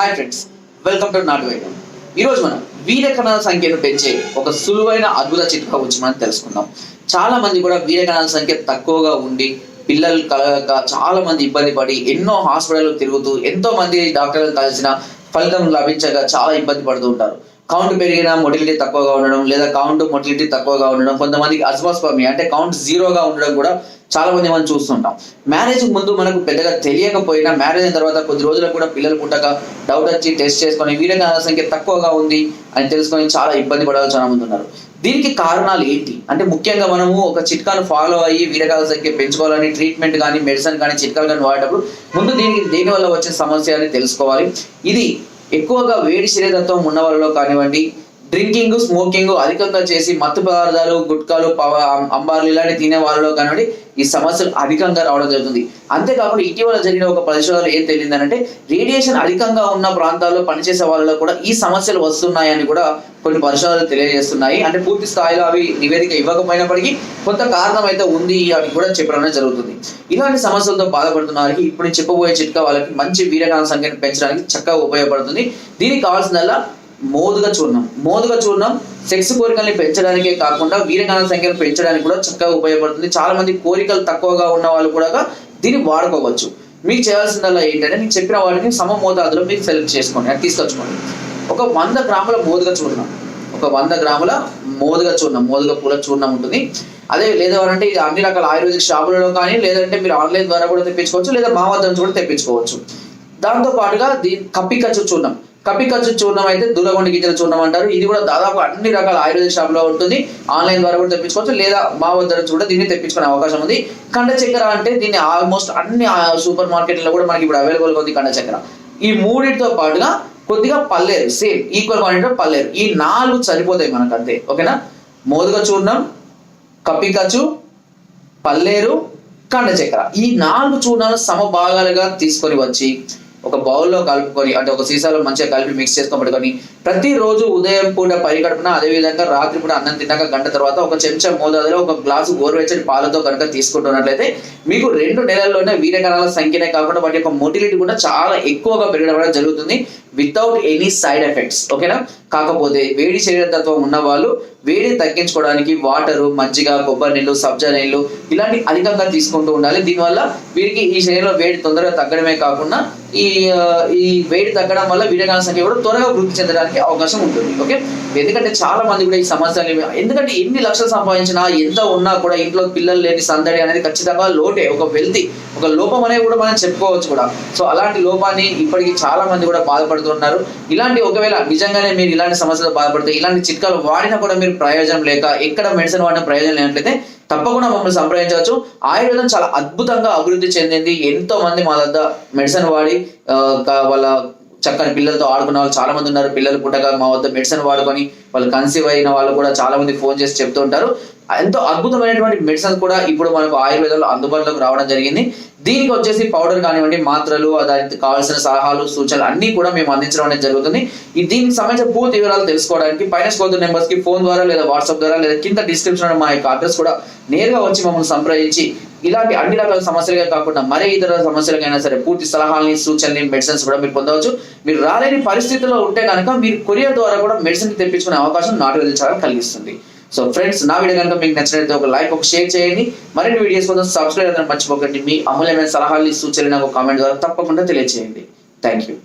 Hi friends welcome to నాటు వైద్యం ఈరోజు మనం వీరకణాల సంఖ్యను పెంచే ఒక సులువైన అద్భుత చిట్కా గురించి మనం తెలుసుకుందాం. చాలా మంది కూడా వీరకణాల సంఖ్య తక్కువగా ఉండి పిల్లలు కలగక చాలా మంది ఇబ్బంది పడి ఎన్నో హాస్పిటల్ తిరుగుతూ ఎంతో మంది డాక్టర్లు కలిసిన ఫలితం లభించక చాలా ఇబ్బంది పడుతూ ఉంటారు. కౌంట్ పెరిగిన మొటిలిటీ తక్కువగా ఉండడం లేదా కౌంట్ మొటిలిటీ తక్కువగా ఉండడం కొంతమందికి అస్వాస్పమి అంటే కౌంట్ జీరోగా ఉండడం కూడా చాలా మంది మనం చూస్తుంటాం. మ్యారేజ్ ముందు మనకు పెద్దగా తెలియకపోయినా మ్యారేజ్ అయిన తర్వాత కొద్ది రోజులకు కూడా పిల్లలు పుట్టక డౌట్ వచ్చి టెస్ట్ చేసుకొని వీరగాల సంఖ్య తక్కువగా ఉంది అని తెలుసుకొని చాలా ఇబ్బంది పడాలి చాలా మంది ఉన్నారు. దీనికి కారణాలు ఏంటి? అంటే ముఖ్యంగా మనము ఒక చిట్కాను ఫాలో అయ్యి వీరగాల సంఖ్య పెంచుకోవాలని ట్రీట్మెంట్ కానీ మెడిసిన్ కానీ చిట్కాలు కానీ వాడేటప్పుడు ముందు దీనికి దేని వల్ల వచ్చే సమస్య అని తెలుసుకోవాలి. ఇది ఎక్కువగా వేడి శరీరతత్వం ఉన్న వాళ్ళలో కానివ్వండి డ్రింకింగ్ స్మోకింగ్ అధికంగా చేసి మత్తు పదార్థాలు గుట్కాలు పవ అంబార్లు ఇలాంటి తినే వాళ్ళలో కానివ్వండి ఈ సమస్యలు అధికంగా రావడం జరుగుతుంది. అంతేకాకుండా ఇటీవల జరిగిన ఒక పరిశోధనలో ఏం తెలియదంటే రేడియేషన్ అధికంగా ఉన్న ప్రాంతాల్లో పనిచేసే వాళ్ళలో కూడా ఈ సమస్యలు వస్తున్నాయని కూడా కొన్ని పరిశోధనలు తెలియజేస్తున్నాయి. అంటే పూర్తి స్థాయిలో అవి నివేదిక ఇవ్వకపోయినప్పటికీ కొంత కారణం అయితే ఉంది అని కూడా చెప్పడం జరుగుతుంది. ఇలాంటి సమస్యలతో బాధపడుతున్న వారికి ఇప్పుడు చెప్పబోయే చిట్కా వాళ్ళకి మంచి వీరగాన సంఖ్యను పెంచడానికి చక్కగా ఉపయోగపడుతుంది. దీనికి కావాల్సిందల్లా మోదుగ చూర్ణం. మోదుగ చూర్ణం సెక్స్ కోరికల్ని పెంచడానికే కాకుండా వీరగాన సంఖ్యను పెంచడానికి కూడా చక్కగా ఉపయోగపడుతుంది. చాలా మంది కోరికలు తక్కువగా ఉన్న వాళ్ళు కూడా దీన్ని వాడుకోవచ్చు. మీకు చేయాల్సిందల్లా ఏంటంటే నేను చెప్పిన వాటిని సమ మోతాదులో మీరు సెలెక్ట్ చేసుకోండి. అది తీసుకొచ్చుకోండి. ఒక వంద గ్రాముల మోదుగ చూర్ణం. ఒక వంద గ్రాముల మోదుగ చూర్ణం. మోదుగ పూల చూర్ణం ఉంటుంది. అదే లేదా అంటే ఇది అన్ని రకాల ఆయుర్వేదిక్ షాపులలో కానీ లేదంటే మీరు ఆన్లైన్ ద్వారా కూడా తెప్పించుకోవచ్చు లేదా మా వద్ద నుంచి కూడా తెప్పించుకోవచ్చు. దాంతో పాటుగా దీని కప్పికచ్చు చూర్ణం. కపికచ్చు చూర్ణం అయితే దూలగొండ గింజల చూర్ణం అంటారు. ఇది కూడా దాదాపు అన్ని రకాల ఆయుర్వేద షాప్లో ఉంటుంది. ఆన్లైన్ ద్వారా కూడా తెప్పించుకోవచ్చు. లేదా మా వద్ద నుంచి కూడా దీన్ని తెప్పించుకునే అవకాశం ఉంది. కండ చక్కెర అంటే దీన్ని ఆల్మోస్ట్ అన్ని సూపర్ మార్కెట్లో కూడా మనకి ఇప్పుడు అవైలబుల్ ఉంది కండ చక్కెర. ఈ మూడింటితో పాటుగా కొద్దిగా పల్లేరు సేమ్ ఈక్వల్ క్వాంటిటీ పల్లేరు. ఈ నాలుగు సరిపోతాయి మనకు అంతే ఓకేనా? మోదుగ చూర్ణం కపికచ్చు పల్లేరు కండ చక్కెర. ఈ నాలుగు చూర్ణాలు సమభాగాలుగా తీసుకొని వచ్చి ఒక బౌల్లో కలుపుకొని అంటే ఒక సీసాలో మంచిగా కలిపి మిక్స్ చేసుకొని పెట్టుకొని ప్రతిరోజు ఉదయం పూట పరిగడుపున అదేవిధంగా రాత్రి పూట అన్నం తిన్నాక గంట తర్వాత ఒక చెంచా మోతాదులో ఒక గ్లాసు గోరువెచ్చని పాలతో కనుక తీసుకుంటున్నట్లయితే మీకు రెండు నెలల్లోనే వీరకణాల సంఖ్యనే కాకుండా వాటి యొక్క మొటిలిటీ కూడా చాలా ఎక్కువగా పెరగడం జరుగుతుంది వితౌట్ ఎనీ సైడ్ ఎఫెక్ట్స్ ఓకేనా? కాకపోతే వేడి శరీరతత్వం ఉన్న వాళ్ళు వేడి తగ్గించుకోవడానికి వాటరు మజ్జిగ కొబ్బరి నీళ్ళు సబ్జా నీళ్ళు ఇలాంటి అధికంగా తీసుకుంటూ ఉండాలి. దీనివల్ల వీరికి ఈ శరీరంలో వేడి తొందరగా తగ్గడమే కాకుండా ఈ ఈ వేడి తగ్గడం వల్ల వీరగాల సంఖ్య కూడా త్వరగా వృద్ధి చెందడానికి అవకాశం ఉంటుంది. ఓకే? ఎందుకంటే చాలా మంది కూడా ఈ సమస్యలు ఎందుకంటే ఎన్ని లక్షలు సంపాదించినా ఎంత ఉన్నా కూడా ఇంట్లో పిల్లలు లేని సందడి అనేది ఖచ్చితంగా లోటే ఒక వెల్తీ ఒక లోపం అనేది కూడా మనం చెప్పుకోవచ్చు కూడా. సో అలాంటి లోపాన్ని ఇప్పటికీ చాలా మంది కూడా బాధపడుతున్నారు ఇలాంటి ఒకవేళ నిజంగానే మీరు ఇలాంటి సమస్యలు బాధపడితే ఇలాంటి చిట్కాలు వాడినా కూడా మీరు ప్రయోజనం లేక ఎక్కడ మెడిసిన్ వాడిన ప్రయోజనం లేనట్లయితే తప్పకుండా మమ్మల్ని సంప్రదించవచ్చు. ఆయుర్వేదం చాలా అద్భుతంగా అభివృద్ధి చెందింది. ఎంతో మంది మా వద్ద మెడిసిన్ వాడి వాళ్ళ చక్కని పిల్లలతో ఆడుకున్న వాళ్ళు చాలా మంది ఉన్నారు. పిల్లలు పుట్టగా మా వద్ద మెడిసిన్ వాడుకొని వాళ్ళు కన్సీవ్ అయిన వాళ్ళు కూడా చాలా మంది ఫోన్ చేసి చెప్తూ ఉంటారు. ఎంతో అద్భుతమైనటువంటి మెడిసిన్స్ కూడా ఇప్పుడు మనకు ఆయుర్వేదంలో అందుబాటులోకి రావడం జరిగింది. దీనికి వచ్చేసి పౌడర్ కానివ్వండి మాత్రలు దానికి కావాల్సిన సలహాలు సూచనలు అన్ని కూడా మేము అందించడం అనేది జరుగుతుంది. ఈ దీనికి సంబంధించిన పూర్తి వివరాలు తెలుసుకోవడానికి పైన స్కోర్ నెంబర్స్కి ఫోన్ ద్వారా లేదా వాట్సాప్ ద్వారా లేదా కింద డిస్క్రిప్షన్ మా యొక్క అడ్రస్ కూడా నేరుగా వచ్చి మమ్మల్ని సంప్రదించి ఇలాంటి అన్ని రకాల సమస్యలుగా కాకుండా మరే ఇతర సమస్యలకైనా సరే పూర్తి సలహాలని సూచనని మెడిసిన్స్ కూడా మీరు పొందవచ్చు. మీరు రాలేని పరిస్థితిలో ఉంటే కనుక మీరు కొరియర్ ద్వారా కూడా మెడిసిన్ తెప్పించుకునే అవకాశం నాటు చాలా కలిగిస్తుంది. సో ఫ్రెండ్స్ నా వీడియో కనుక మీకు నచ్చినట్లయితే ఒక లైక్ ఒక షేర్ చేయండి. మరిన్ని వీడియోస్ కోసం సబ్స్క్రైబ్ అవ్వడం మర్చిపోకండి. మీ అమూల్యమైన సలహాలు సూచనలు నాకు కామెంట్ ద్వారా తప్పకుండా తెలియజేయండి థ్యాంక్ యూ